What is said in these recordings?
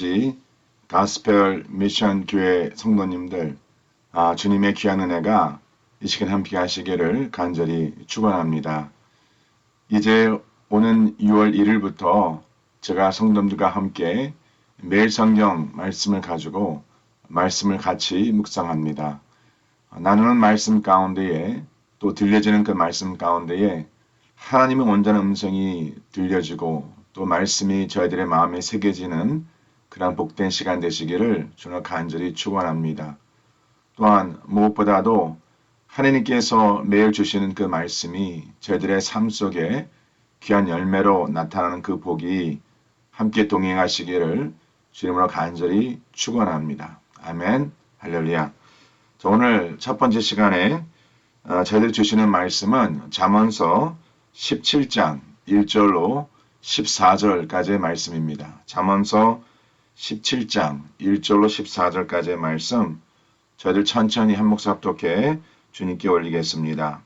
뉴저지 가스펠 미션 교회 성도님들, 아, 주님의 귀한 은혜가 이 시간 함께 하시기를 간절히 축원합니다. 이제 오는 6월 1일부터 제가 성도님들과 함께 매일 성경 말씀을 가지고 말씀을 같이 묵상합니다. 나누는 말씀 가운데에 또 들려지는 그 말씀 가운데에 하나님의 온전한 음성이 들려지고 또 말씀이 저희들의 마음에 새겨지는 그런 복된 시간 되시기를 주로 간절히 축원합니다. 또한 무엇보다도 하나님께서 매일 주시는 그 말씀이 저희들의 삶 속에 귀한 열매로 나타나는 그 복이 함께 동행하시기를 주님으로 간절히 축원합니다. 아멘. 할렐루야. 자, 오늘 첫 번째 시간에 어, 저희들 주시는 말씀은 잠언서 17장 1절로 14절까지의 말씀입니다. 잠언서 17장 1절로 14절까지의 말씀 저희들 천천히 한 목사 합독해 주님께 올리겠습니다.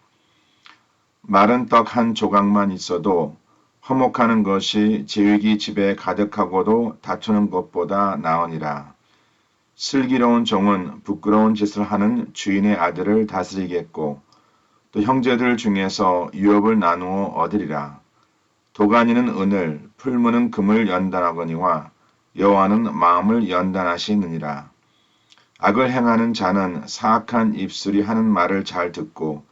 마른 떡 한 조각만 있어도 화목하는 것이 제위기 집에 가득하고도 다투는 것보다 나으니라. 슬기로운 종은 부끄러운 짓을 하는 주인의 아들을 다스리겠고 또 형제들 중에서 유업을 나누어 얻으리라. 도가니는 은을, 풀무는 금을 연단하거니와 여호와는 마음을 연단하시느니라. 악을 행하는 자는 사악한 입술이 하는 말을 잘 듣고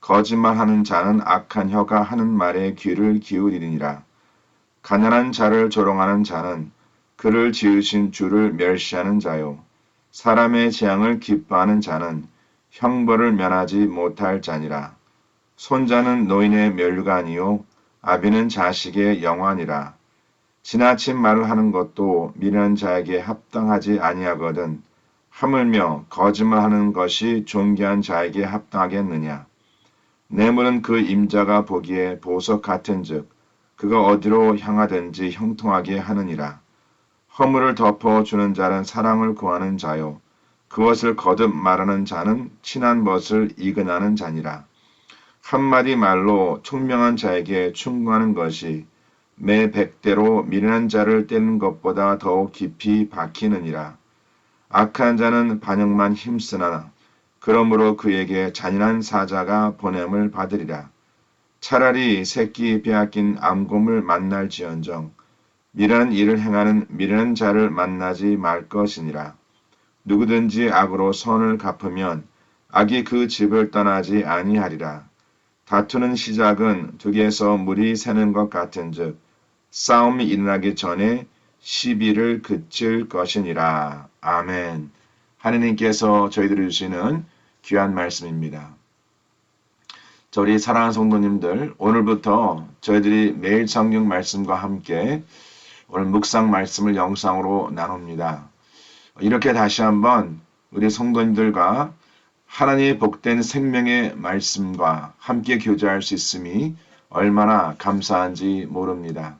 거짓말하는 자는 악한 혀가 하는 말에 귀를 기울이니라. 가난한 자를 조롱하는 자는 그를 지으신 주를 멸시하는 자요. 사람의 재앙을 기뻐하는 자는 형벌을 면하지 못할 자니라. 손자는 노인의 멸관이요 아비는 자식의 영환이라. 지나친 말을 하는 것도 미련한 자에게 합당하지 아니하거든 하물며 거짓말하는 것이 존귀한 자에게 합당하겠느냐. 뇌물은 그 임자가 보기에 보석 같은즉 그가 어디로 향하든지 형통하게 하느니라. 허물을 덮어 주는 자는 사랑을 구하는 자요 그것을 거듭 말하는 자는 친한 것을 이근하는 자니라. 한마디 말로 총명한 자에게 충고하는 것이 매 백대로 미련한 자를 떼는 것보다 더욱 깊이 박히느니라. 악한 자는 반역만 힘쓰나 그러므로 그에게 잔인한 사자가 보냄을 받으리라. 차라리 새끼 빼앗긴 암곰을 만날지언정 미련한 일을 행하는 미련한 자를 만나지 말 것이니라. 누구든지 악으로 선을 갚으면 악이 그 집을 떠나지 아니하리라. 다투는 시작은 득에서 물이 새는 것 같은즉 싸움이 일어나기 전에 시비를 그칠 것이니라. 아멘. 하느님께서 저희들을 주시는 귀한 말씀입니다. 저희 사랑하는 성도님들 오늘부터 저희들이 매일 성경 말씀과 함께 오늘 묵상 말씀을 영상으로 나눕니다. 이렇게 다시 한번 우리 성도님들과 하나님의 복된 생명의 말씀과 함께 교제할 수 있음이 얼마나 감사한지 모릅니다.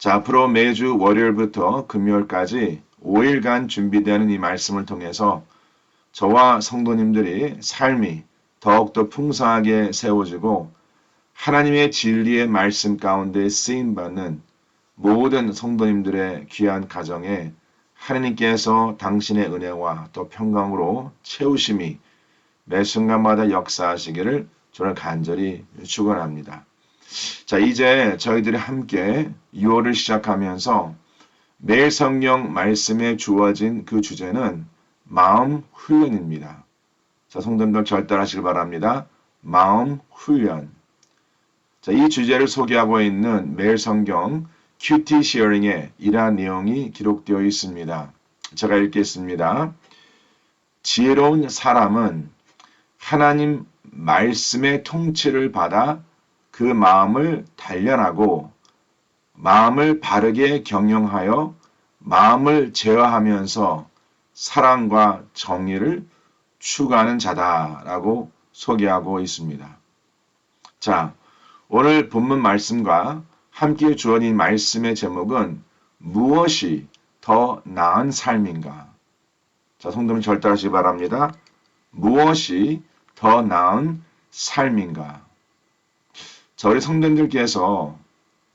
자, 앞으로 매주 월요일부터 금요일까지 5일간 준비되는 이 말씀을 통해서 저와 성도님들이 삶이 더욱더 풍성하게 세워지고 하나님의 진리의 말씀 가운데 쓰임 받는 모든 성도님들의 귀한 가정에 하나님께서 당신의 은혜와 또 평강으로 채우심이 매 순간마다 역사하시기를 저는 간절히 축원합니다. 자, 이제 저희들이 함께 6월을 시작하면서 매일 성경 말씀에 주어진 그 주제는 마음 훈련입니다. 자, 성도님들 절단하시길 바랍니다. 마음 훈련. 자, 이 주제를 소개하고 있는 매일 성경 큐티 시어링에 이러한 내용이 기록되어 있습니다. 제가 읽겠습니다. 지혜로운 사람은 하나님 말씀의 통치를 받아 그 마음을 단련하고 마음을 바르게 경영하여 마음을 제어하면서 사랑과 정의를 추구하는 자다라고 소개하고 있습니다. 자, 오늘 본문 말씀과 함께 주어진 말씀의 제목은 무엇이 더 나은 삶인가? 자, 성도님 절대하시기 바랍니다. 무엇이 더 나은 삶인가? 자, 우리 성도님들께서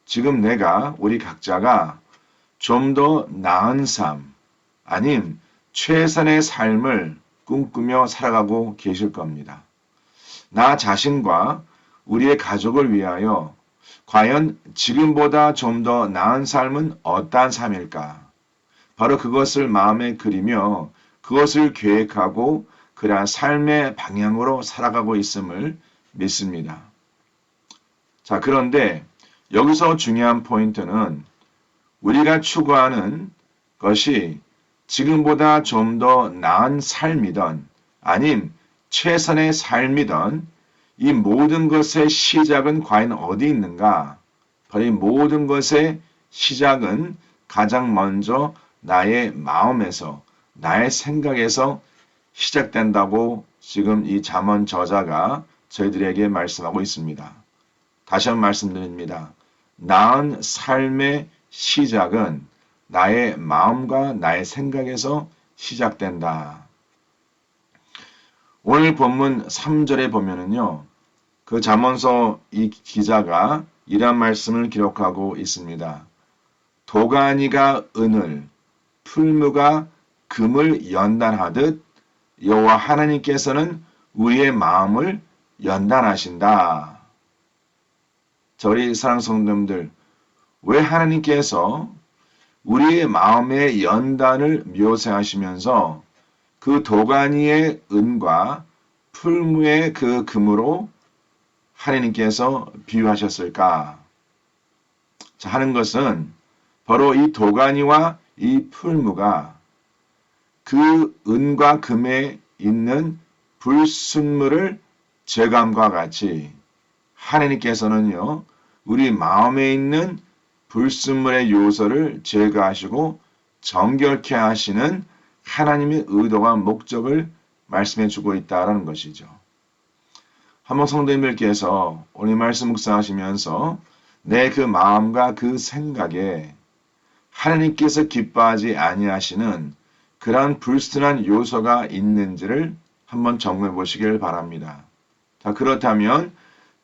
지금 내가, 우리 각자가 좀 더 나은 삶, 아님 최선의 삶을 꿈꾸며 살아가고 계실 겁니다. 나 자신과 우리의 가족을 위하여 과연 지금보다 좀 더 나은 삶은 어떠한 삶일까? 바로 그것을 마음에 그리며 그것을 계획하고 그러한 삶의 방향으로 살아가고 있음을 믿습니다. 자, 그런데 여기서 중요한 포인트는 우리가 추구하는 것이 지금보다 좀 더 나은 삶이던 아님 최선의 삶이던 이 모든 것의 시작은 과연 어디 있는가? 바로 이 모든 것의 시작은 가장 먼저 나의 마음에서, 나의 생각에서 시작된다고 지금 이 잠언 저자가 저희들에게 말씀하고 있습니다. 다시 한번 말씀드립니다. 나은 삶의 시작은 나의 마음과 나의 생각에서 시작된다. 오늘 본문 3절에 보면은요. 그 잠언서 이 기자가 이런 말씀을 기록하고 있습니다. 도가니가 은을, 풀무가 금을 연단하듯 여호와 하나님께서는 우리의 마음을 연단하신다. 저리 사랑 성도님들, 왜 하나님께서 우리의 마음의 연단을 묘사하시면서 그 도가니의 은과 풀무의 그 금으로 하나님께서 비유하셨을까? 자, 하는 것은 바로 이 도가니와 이 풀무가 그 은과 금에 있는 불순물을 제감과 같이 하나님께서는요, 우리 마음에 있는 불순물의 요소를 제거하시고 정결케 하시는 하나님의 의도와 목적을 말씀해 주고 있다라는 것이죠. 한번 성도님들께서 오늘 말씀 묵상하시면서 내 그 마음과 그 생각에 하나님께서 기뻐하지 아니하시는 그러한 불순한 요소가 있는지를 한번 점검해 보시길 바랍니다. 자, 그렇다면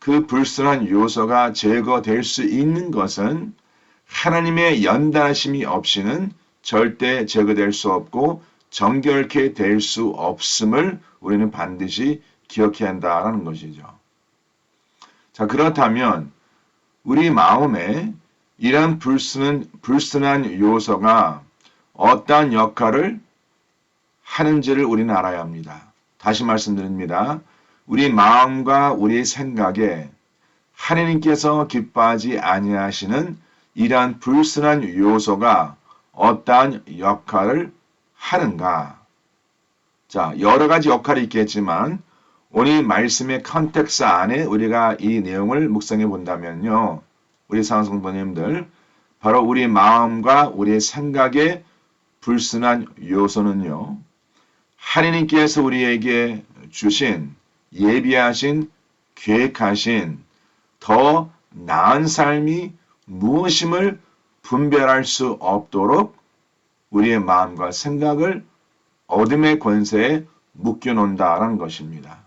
그 불순한 요소가 제거될 수 있는 것은 하나님의 연단하심이 없이는 절대 제거될 수 없고 정결케 될 수 없음을 우리는 반드시 기억해야 한다라는 것이죠. 자, 그렇다면 우리 마음에 이런 불순한, 불순한 요소가 어떠한 역할을 하는지를 우리는 알아야 합니다. 다시 말씀드립니다. 우리 마음과 우리 생각에 하나님께서 기뻐하지 아니하시는 이러한 불순한 요소가 어떠한 역할을 하는가? 자, 여러 가지 역할이 있겠지만 오늘 말씀의 컨텍스 안에 우리가 이 내용을 묵상해 본다면요. 우리 상성도님들 바로 우리 마음과 우리 생각의 불순한 요소는요. 하나님께서 우리에게 주신 예비하신 계획하신 더 나은 삶이 무엇임을 분별할 수 없도록 우리의 마음과 생각을 어둠의 권세에 묶여놓는다라는 것입니다.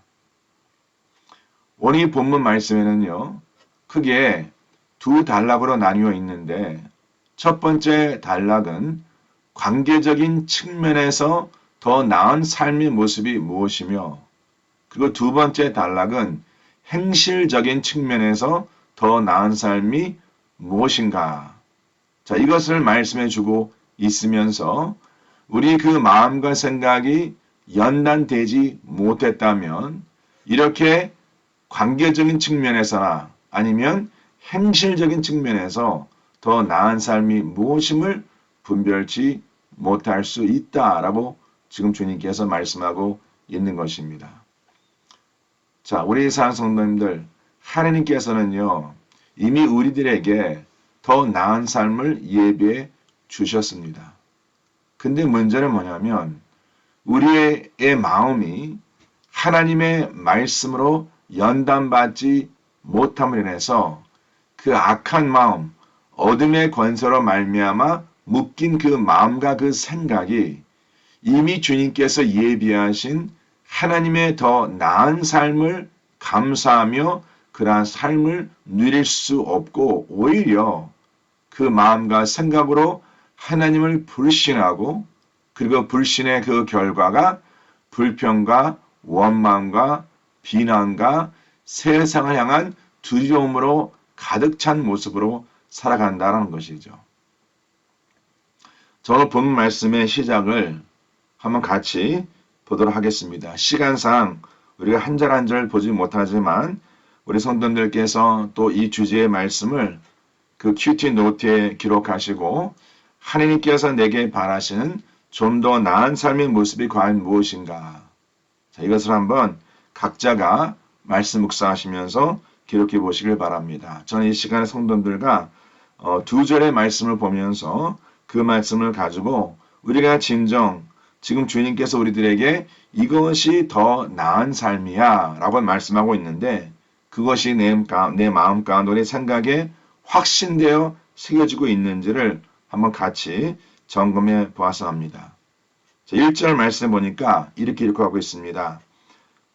오늘 본문 말씀에는요, 크게 두 단락으로 나뉘어 있는데, 첫 번째 단락은 관계적인 측면에서 더 나은 삶의 모습이 무엇이며, 그리고 두 번째 단락은 행실적인 측면에서 더 나은 삶이 무엇인가. 자, 이것을 말씀해 주고 있으면서 우리 그 마음과 생각이 연단되지 못했다면 이렇게 관계적인 측면에서나 아니면 행실적인 측면에서 더 나은 삶이 무엇임을 분별치 못할 수 있다라고 지금 주님께서 말씀하고 있는 것입니다. 자, 우리 사성도님들 하나님께서는요 이미 우리들에게 더 나은 삶을 예비해 주셨습니다. 근데 문제는 뭐냐면 우리의 마음이 하나님의 말씀으로 연단받지 못함을 인해서 그 악한 마음, 어둠의 권세로 말미암아 묶인 그 마음과 그 생각이 이미 주님께서 예비하신 하나님의 더 나은 삶을 감사하며 그러한 삶을 누릴 수 없고 오히려 그 마음과 생각으로 하나님을 불신하고 그리고 불신의 그 결과가 불평과 원망과 비난과 세상을 향한 두려움으로 가득 찬 모습으로 살아간다는 것이죠. 저는 본 말씀의 시작을 한번 같이 보도록 하겠습니다. 시간상 우리가 한 절 한 절 보지 못하지만 우리 성도님들께서 또 이 주제의 말씀을 그 큐티 노트에 기록하시고 하나님께서 내게 바라시는 좀 더 나은 삶의 모습이 과연 무엇인가? 자, 이것을 한번 각자가 말씀 묵상하시면서 기록해 보시길 바랍니다. 저는 이 시간에 성도들과 어, 두 절의 말씀을 보면서 그 말씀을 가지고 우리가 진정 지금 주님께서 우리들에게 이것이 더 나은 삶이야 라고 말씀하고 있는데 그것이 내, 내 마음 가운데 내 생각에 확신되어 새겨지고 있는지를 한번 같이 점검해 보아서 합니다. 자, 1절 말씀 보니까 이렇게 기록하고 있습니다.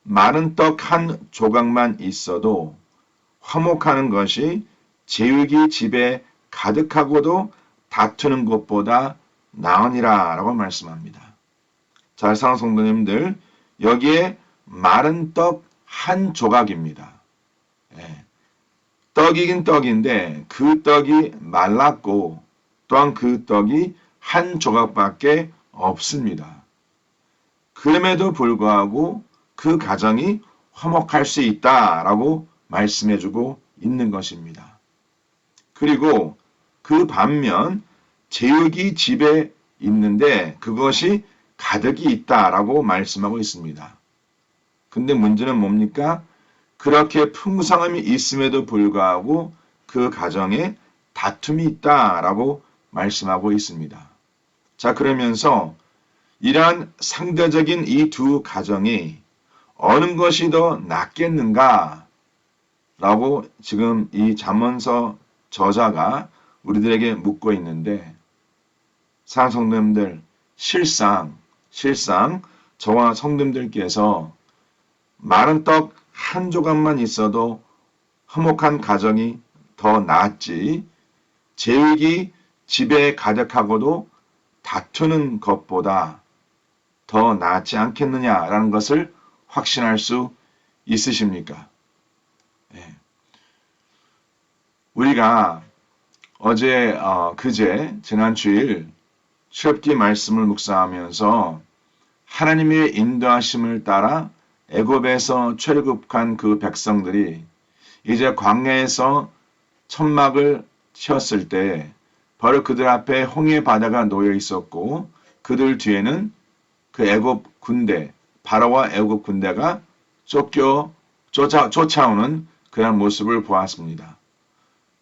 마른 떡 한 조각만 있어도 화목하는 것이 제육이 집에 가득하고도 다투는 것보다 나으니라 라고 말씀합니다. 잘 사는 성도님들 여기에 마른 떡 한 조각입니다. 예. 떡이긴 떡인데 그 떡이 말랐고 또한 그 떡이 한 조각밖에 없습니다. 그럼에도 불구하고 그 가정이 화목할 수 있다라고 말씀해주고 있는 것입니다. 그리고 그 반면 제육이 집에 있는데 그것이 가득이 있다라고 말씀하고 있습니다. 근데 문제는 뭡니까? 그렇게 풍성함이 있음에도 불구하고 그 가정에 다툼이 있다라고 말씀하고 있습니다. 자, 그러면서 이러한 상대적인 이 두 가정이 어느 것이 더 낫겠는가? 라고 지금 이 잠언서 저자가 우리들에게 묻고 있는데, 사성도님들, 실상, 실상, 저와 성도님들께서 마른 떡 한 조각만 있어도 화목한 가정이 더 낫지, 제육이 집에 가득하고도 다투는 것보다 더 낫지 않겠느냐라는 것을 확신할 수 있으십니까? 네. 우리가 어제 어, 그제 지난 주일 출애굽기 말씀을 묵상하면서 하나님의 인도하심을 따라 애굽에서 출애굽한 그 백성들이 이제 광야에서 천막을 치었을 때 바로 그들 앞에 홍해 바다가 놓여 있었고 그들 뒤에는 그 애굽 군대 바로와 애굽 군대가 쫓겨 쫓아, 쫓아오는 그런 모습을 보았습니다.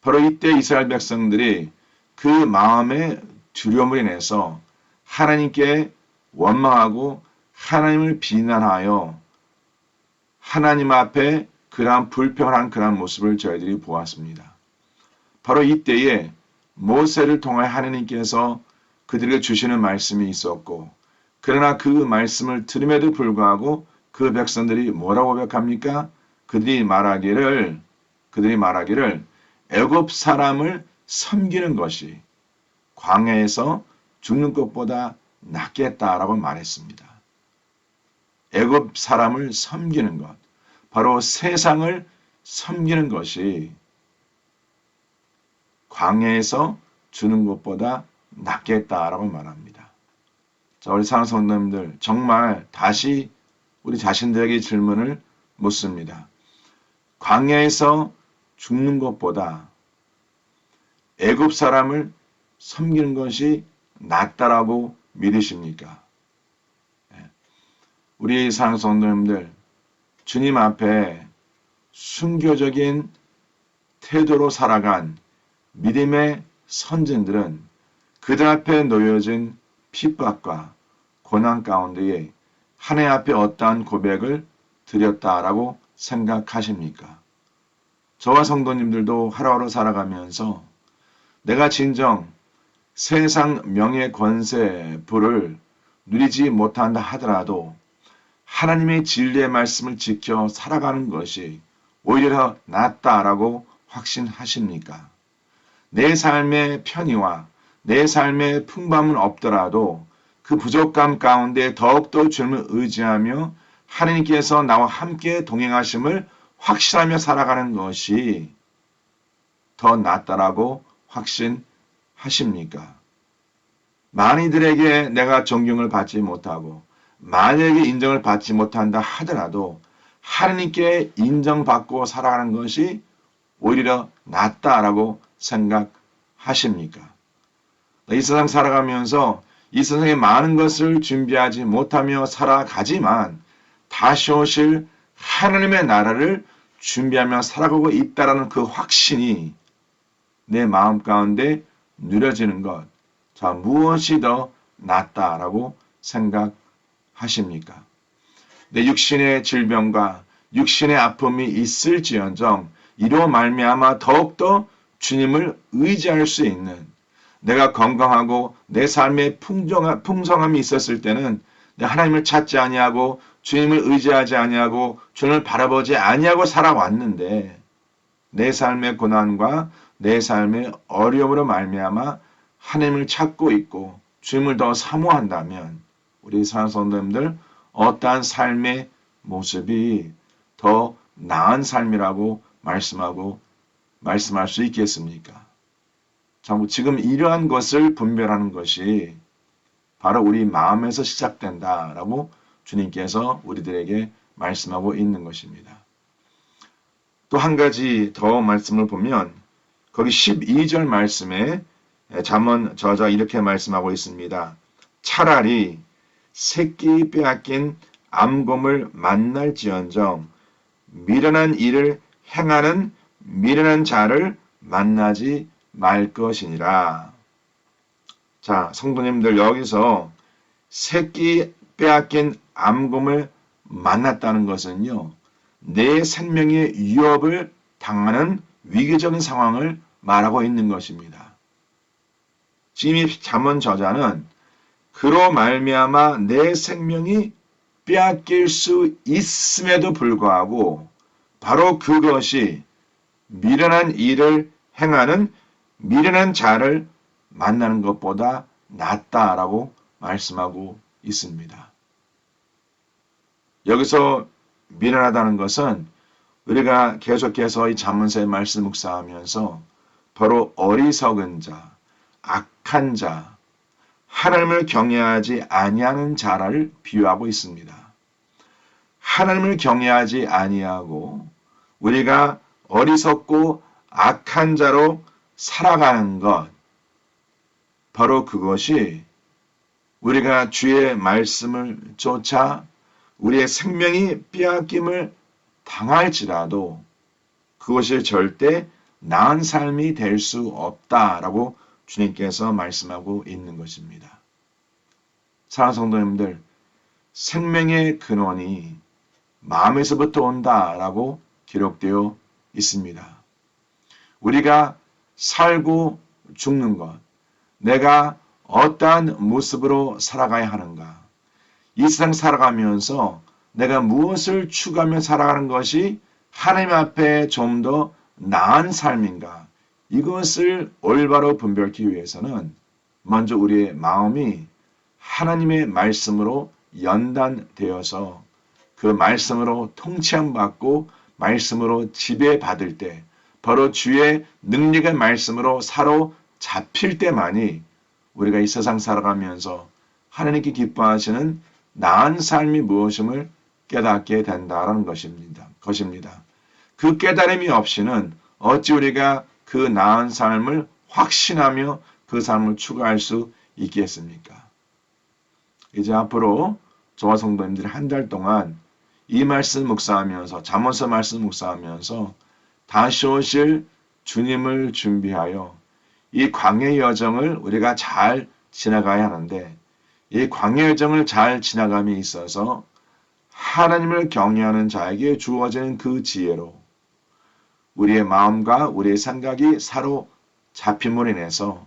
바로 이때 이스라엘 백성들이 그 마음의 두려움을 인해서 하나님께 원망하고 하나님을 비난하여 하나님 앞에 그러한 불평한 그러한 모습을 저희들이 보았습니다. 바로 이때에 모세를 통하여 하나님께서 그들에게 주시는 말씀이 있었고 그러나 그 말씀을 들음에도 불구하고 그 백성들이 뭐라고 고백합니까? 그들이 말하기를 그들이 말하기를 애굽 사람을 섬기는 것이 광야에서 죽는 것보다 낫겠다라고 말했습니다. 애굽 사람을 섬기는 것, 바로 세상을 섬기는 것이 광야에서 주는 것보다 낫겠다라고 말합니다. 자, 우리 사랑 성도님들 정말 다시 우리 자신들에게 질문을 묻습니다. 광야에서 죽는 것보다 애굽 사람을 섬기는 것이 낫다라고 믿으십니까? 예. 우리 사랑 성도님들 주님 앞에 순교적인 태도로 살아간 믿음의 선진들은 그들 앞에 놓여진 핍박과 고난 가운데에 하나님 앞에 어떠한 고백을 드렸다라고 생각하십니까? 저와 성도님들도 하루하루 살아가면서 내가 진정 세상 명예 권세 부를 누리지 못한다 하더라도 하나님의 진리의 말씀을 지켜 살아가는 것이 오히려 낫다라고 확신하십니까? 내 삶의 편의와 내 삶에 풍부함은 없더라도 그 부족함 가운데 더욱더 주님을 의지하며 하나님께서 나와 함께 동행하심을 확신하며 살아가는 것이 더 낫다라고 확신 하십니까? 많이들에게 내가 존경을 받지 못하고 만약에 인정을 받지 못한다 하더라도 하나님께 인정받고 살아가는 것이 오히려 낫다라고 생각하십니까? 이 세상 살아가면서 이 세상에 많은 것을 준비하지 못하며 살아가지만 다시 오실 하나님의 나라를 준비하며 살아가고 있다라는 그 확신이 내 마음 가운데 누려지는 것. 자, 무엇이 더 낫다라고 생각하십니까? 내 육신의 질병과 육신의 아픔이 있을지언정 이로 말미암아 더욱더 주님을 의지할 수 있는 내가 건강하고 내 삶에 풍성함이 있었을 때는 내 하나님을 찾지 아니하고 주님을 의지하지 아니하고 주님을 바라보지 아니하고 살아왔는데 내 삶의 고난과 내 삶의 어려움으로 말미암아 하나님을 찾고 있고 주님을 더 사모한다면 우리 사성도님들 어떠한 삶의 모습이 더 나은 삶이라고 말씀하고 말씀할 수 있겠습니까? 참 지금 이러한 것을 분별하는 것이 바로 우리 마음에서 시작된다라고 주님께서 우리들에게 말씀하고 있는 것입니다. 또 한 가지 더 말씀을 보면 거기 12절 말씀에 잠언 저자 이렇게 말씀하고 있습니다. 차라리 새끼 빼앗긴 암곰을 만날지언정 미련한 일을 행하는 미련한 자를 만나지 말 것이니라. 자, 성도님들 여기서 새끼 빼앗긴 암곰을 만났다는 것은요, 내 생명의 위협을 당하는 위기적인 상황을 말하고 있는 것입니다. 이 잠언 저자는 그로 말미암아 내 생명이 빼앗길 수 있음에도 불구하고 바로 그것이 미련한 일을 행하는 미련한 자를 만나는 것보다 낫다라고 말씀하고 있습니다. 여기서 미련하다는 것은 우리가 계속해서 이 잠언서의 말씀 묵상하면서 바로 어리석은 자, 악한 자, 하나님을 경외하지 아니하는 자를 비유하고 있습니다. 하나님을 경외하지 아니하고 우리가 어리석고 악한 자로 살아가는 것, 바로 그것이 우리가 주의 말씀을 쫓아 우리의 생명이 빼앗김을 당할지라도 그것이 절대 나은 삶이 될 수 없다라고 주님께서 말씀하고 있는 것입니다. 사랑 성도님들, 생명의 근원이 마음에서부터 온다라고 기록되어 있습니다. 우리가 살고 죽는 것, 내가 어떠한 모습으로 살아가야 하는가, 이 세상 살아가면서 내가 무엇을 추구하며 살아가는 것이 하나님 앞에 좀 더 나은 삶인가, 이것을 올바로 분별하기 위해서는 먼저 우리의 마음이 하나님의 말씀으로 연단되어서 그 말씀으로 통치함받고 말씀으로 지배받을 때 바로 주의 능력의 말씀으로 사로잡힐 때만이 우리가 이 세상 살아가면서 하나님께 기뻐하시는 나은 삶이 무엇임을 깨닫게 된다는 것입니다. 것입니다. 그 깨달음이 없이는 어찌 우리가 그 나은 삶을 확신하며 그 삶을 추구할 수 있겠습니까? 이제 앞으로 저와 성도님들이 한 달 동안 이 말씀 묵상하면서 잠언서 말씀 묵상하면서 다시 오실 주님을 준비하여 이 광해 여정을 우리가 잘 지나가야 하는데 이 광해 여정을 잘 지나감에 있어서 하나님을 경외하는 자에게 주어지는 그 지혜로 우리의 마음과 우리의 생각이 사로 잡힘으로 인해서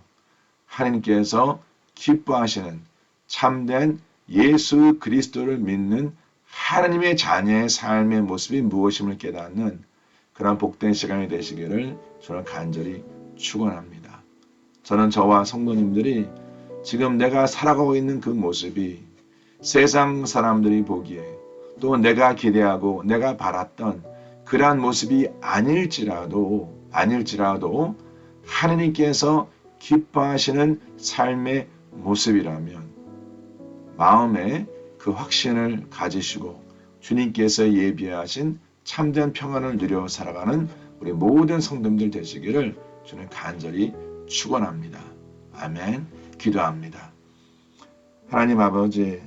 하나님께서 기뻐하시는 참된 예수 그리스도를 믿는 하나님의 자녀의 삶의 모습이 무엇임을 깨닫는 그런 복된 시간이 되시기를 저는 간절히 축원합니다. 저는 저와 성도님들이 지금 내가 살아가고 있는 그 모습이 세상 사람들이 보기에 또 내가 기대하고 내가 바랐던 그러한 모습이 아닐지라도 아닐지라도 하느님께서 기뻐하시는 삶의 모습이라면 마음에 그 확신을 가지시고 주님께서 예비하신 참된 평안을 누려 살아가는 우리 모든 성도님들 되시기를 주는 간절히 축원합니다. 아멘. 기도합니다. 하나님 아버지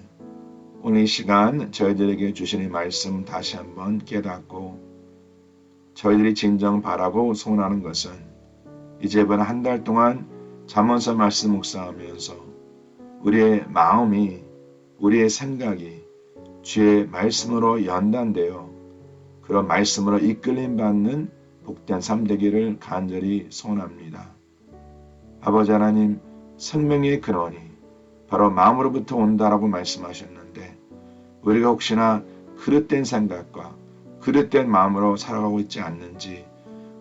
오늘 이 시간 저희들에게 주시는 말씀 다시 한번 깨닫고 저희들이 진정 바라고 소원하는 것은 이제부터 한 달 동안 잠언서 말씀 묵상하면서 우리의 마음이 우리의 생각이 주의 말씀으로 연단되어 그런 말씀으로 이끌림 받는 복된 삶 되기를 간절히 소원합니다. 아버지 하나님 생명의 근원이 바로 마음으로부터 온다라고 말씀하셨는데 우리가 혹시나 그릇된 생각과 그릇된 마음으로 살아가고 있지 않는지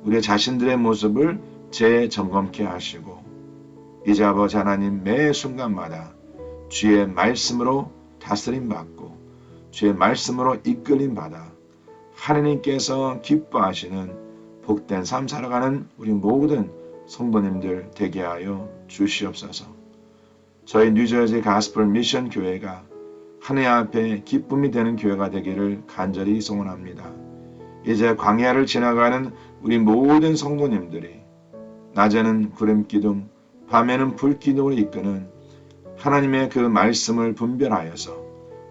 우리 자신들의 모습을 재점검케 하시고 이제 아버지 하나님 매 순간마다 주의 말씀으로 다스림 받고 주의 말씀으로 이끌림 받아 하느님께서 기뻐하시는 복된 삶 살아가는 우리 모든 성도님들 되게 하여 주시옵소서. 저희 뉴저지 가스펠 미션 교회가 하늘 앞에 기쁨이 되는 교회가 되기를 간절히 소원합니다. 이제 광야를 지나가는 우리 모든 성도님들이 낮에는 구름 기둥, 밤에는 불 기둥을 이끄는 하나님의 그 말씀을 분별하여서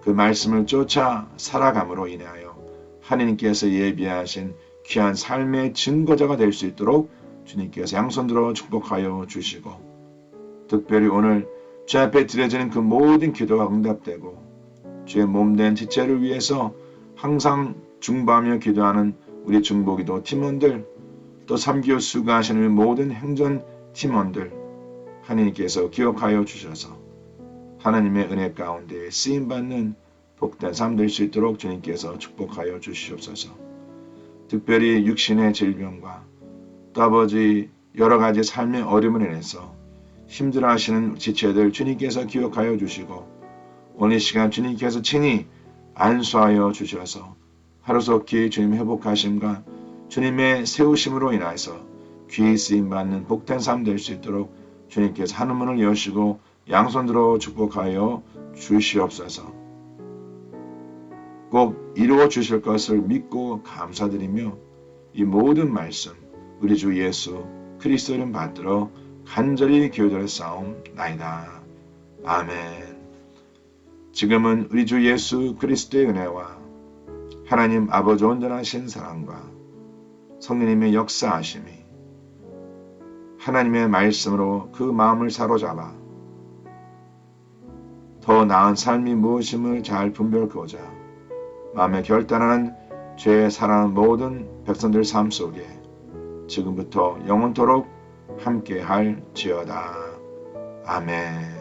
그 말씀을 쫓아 살아감으로 인하여 하느님께서 예비하신 귀한 삶의 증거자가 될 수 있도록 주님께서 양손 들어 축복하여 주시고 특별히 오늘 주 앞에 드려지는 그 모든 기도가 응답되고 주의 몸 된 지체를 위해서 항상 중보하며 기도하는 우리 중보기도 팀원들 또 3기호 수고하시는 모든 행전 팀원들 하나님께서 기억하여 주셔서 하나님의 은혜 가운데 쓰임받는 복된 삶 될 수 있도록 주님께서 축복하여 주시옵소서. 특별히 육신의 질병과 또 아버지 여러 가지 삶의 어려움을 인해서 힘들어하시는 지체들 주님께서 기억하여 주시고 오늘 이 시간 주님께서 친히 안수하여 주셔서 하루속히 주님 회복하심과 주님의 세우심으로 인하여서 귀히 쓰임 받는 복된 삶 될 수 있도록 주님께서 하늘 문을 여시고 양손 들어 축복하여 주시옵소서. 꼭 이루어 주실 것을 믿고 감사드리며 이 모든 말씀 우리 주 예수 그리스도 이름 받들어 간절히 기도를 싸움 나이다. 아멘. 지금은 우리 주 예수 그리스도의 은혜와 하나님 아버지 온전하신 사랑과 성령님의 역사하심이 하나님의 말씀으로 그 마음을 사로잡아 더 나은 삶이 무엇임을 잘 분별하고자 마음에 결단하는 죄에 사랑하는 모든 백성들 삶 속에 지금부터 영원토록 함께 할 지어다. 아멘.